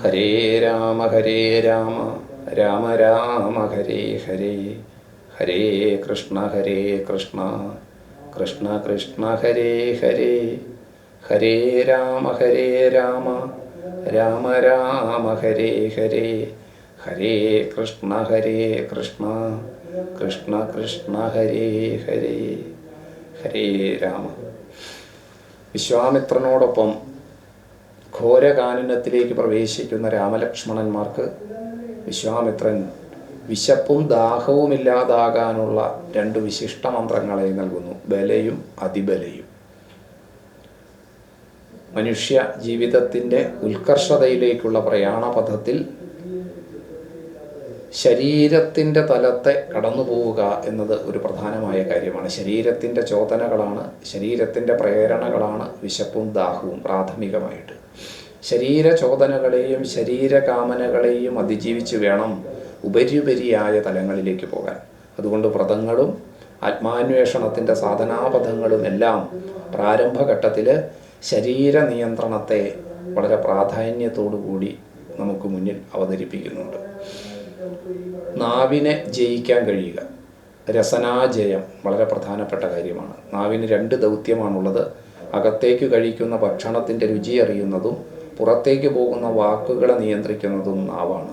ഹരേ രാമ ഹരേ രാമ രാമ രാമ ഹരേ ഹരേ ഹരേ കൃഷ്ണ ഹരേ കൃഷ്ണ കൃഷ്ണ കൃഷ്ണ ഹരേ ഹരേ ഹരേ രാമ ഹരേ രാമ രാമ രാമ ഹരേ ഹരേ ഹരേ കൃഷ്ണ ഹരേ കൃഷ്ണ കൃഷ്ണ കൃഷ്ണ ഹരേ ഹരേ ഹരേ രാമ. വിശ്വാമിത്രനോടൊപ്പം ഘോരകാനനത്തിലേക്ക് പ്രവേശിക്കുന്ന രാമലക്ഷ്മണന്മാർക്ക് വിശ്വാമിത്രൻ വിശപ്പും ദാഹവും ഇല്ലാതാകാനുള്ള രണ്ട് വിശിഷ്ട മന്ത്രങ്ങളെ നൽകുന്നു. ബലയും അതിബലയും. മനുഷ്യ ജീവിതത്തിന്റെ ഉത്കർഷതയിലേക്കുള്ള പ്രയാണപഥത്തിൽ ശരീരത്തിന്റെ തലത്തെ കടന്നു പോവുക എന്നത് ഒരു പ്രധാനമായ കാര്യമാണ്. ശരീരത്തിന്റെ ചോദനകളാണ് ശരീരത്തിന്റെ പ്രേരണകളാണ് വിശപ്പും ദാഹവും പ്രാഥമികമായിട്ട്. ശരീര ചോദനകളെയും ശരീരകാമനകളെയും അതിജീവിച്ച് വേണം ഉപരിയുപരിയായ തലങ്ങളിലേക്ക് പോകാൻ. അതുകൊണ്ട് വ്രതങ്ങളും ആത്മാന്വേഷണത്തിന്റെ സാധനാപഥങ്ങളും എല്ലാം പ്രാരംഭഘട്ടത്തിൽ ശരീര നിയന്ത്രണത്തെ വളരെ പ്രാധാന്യത്തോടു കൂടി നമുക്ക് മുന്നിൽ അവതരിപ്പിക്കുന്നുണ്ട്. നാവിനെ ജയിക്കാൻ കഴിയുക. രസനാജയം വളരെ പ്രധാനപ്പെട്ട കാര്യമാണ്. നാവിന് രണ്ട് ദൗത്യമാണുള്ളത്. അകത്തേക്ക് കഴിക്കുന്ന ഭക്ഷണത്തിന്റെ രുചി അറിയുന്നതും പുറത്തേക്ക് പോകുന്ന വാക്കുകളെ നിയന്ത്രിക്കുന്നതും നാവാണ്.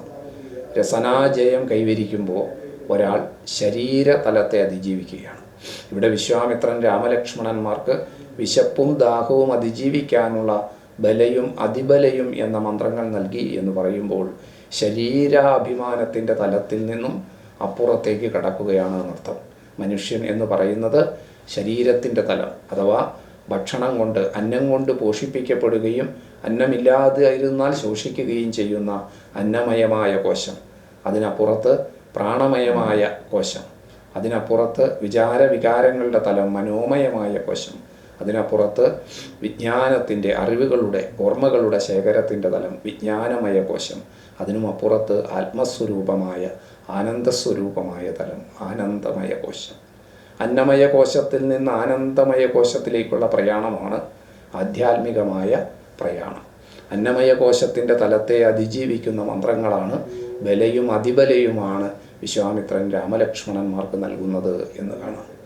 രസനാജയം കൈവരിക്കുമ്പോൾ ഒരാൾ ശരീരതലത്തെ അതിജീവിക്കുകയാണ്. ഇവിടെ വിശ്വാമിത്രൻ രാമലക്ഷ്മണന്മാർക്ക് വിശപ്പും ദാഹവും അതിജീവിക്കാനുള്ള ബലയും അതിബലയും എന്ന മന്ത്രങ്ങൾ നൽകി എന്ന് പറയുമ്പോൾ ശരീരാഭിമാനത്തിന്റെ തലത്തിൽ നിന്നും അപ്പുറത്തേക്ക് കടക്കുകയാണ് എന്നർത്ഥം. മനുഷ്യൻ എന്ന് പറയുന്നത് ശരീരത്തിന്റെ തലം അഥവാ ഭക്ഷണം കൊണ്ട് അന്നം കൊണ്ട് പോഷിപ്പിക്കപ്പെടുകയും അന്നമില്ലാതായിരുന്നാൽ ശോഷിക്കുകയും ചെയ്യുന്ന അന്നമയമായ കോശം. അതിനപ്പുറത്ത് പ്രാണമയമായ കോശം. അതിനപ്പുറത്ത് വിചാരവികാരങ്ങളുടെ തലം മനോമയമായ കോശം. അതിനപ്പുറത്ത് വിജ്ഞാനത്തിന്റെ അറിവുകളുടെ ഓർമ്മകളുടെ ശേഖരത്തിന്റെ തലം വിജ്ഞാനമയ കോശം. അതിനും അപ്പുറത്ത് ആത്മസ്വരൂപമായ ആനന്ദസ്വരൂപമായ തലം ആനന്ദമയ കോശം. അന്നമയ കോശത്തിൽ നിന്ന് ആനന്ദമയ കോശത്തിലേക്കുള്ള പ്രയാണമാണ് ആധ്യാത്മികമായ പ്രയാണം. അന്നമയ കോശത്തിന്റെ തലത്തെ അതിജീവിക്കുന്ന മന്ത്രങ്ങളാണ് ബലയും അതിബലയുമാണ് വിശ്വാമിത്രൻ രാമലക്ഷ്മണന്മാർക്ക് നൽകുന്നത് എന്ന് കാണാം.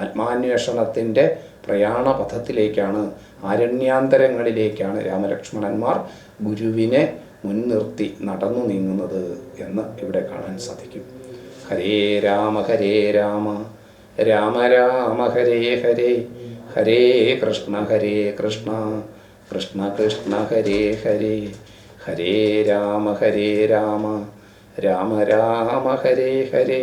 ആത്മാന്വേഷണത്തിന്റെ പ്രയാണപഥത്തിലേക്കാണ് ആരണ്യാന്തരങ്ങളിലേക്കാണ് രാമലക്ഷ്മണന്മാർ ഗുരുവിനെ മുൻനിർത്തി നടന്നു നീങ്ങുന്നത് എന്ന് ഇവിടെ കാണാൻ സാധിക്കും. ഹരേ രാമ ഹരേ രാമ രാമ രാമ ഹരേ ഹരേ ഹരേ കൃഷ്ണ ഹരേ കൃഷ്ണ കൃഷ്ണ കൃഷ്ണ ഹരേ ഹരേ ഹരേ രാമ ഹരേ രാമ രാമ രാമ ഹരേ ഹരേ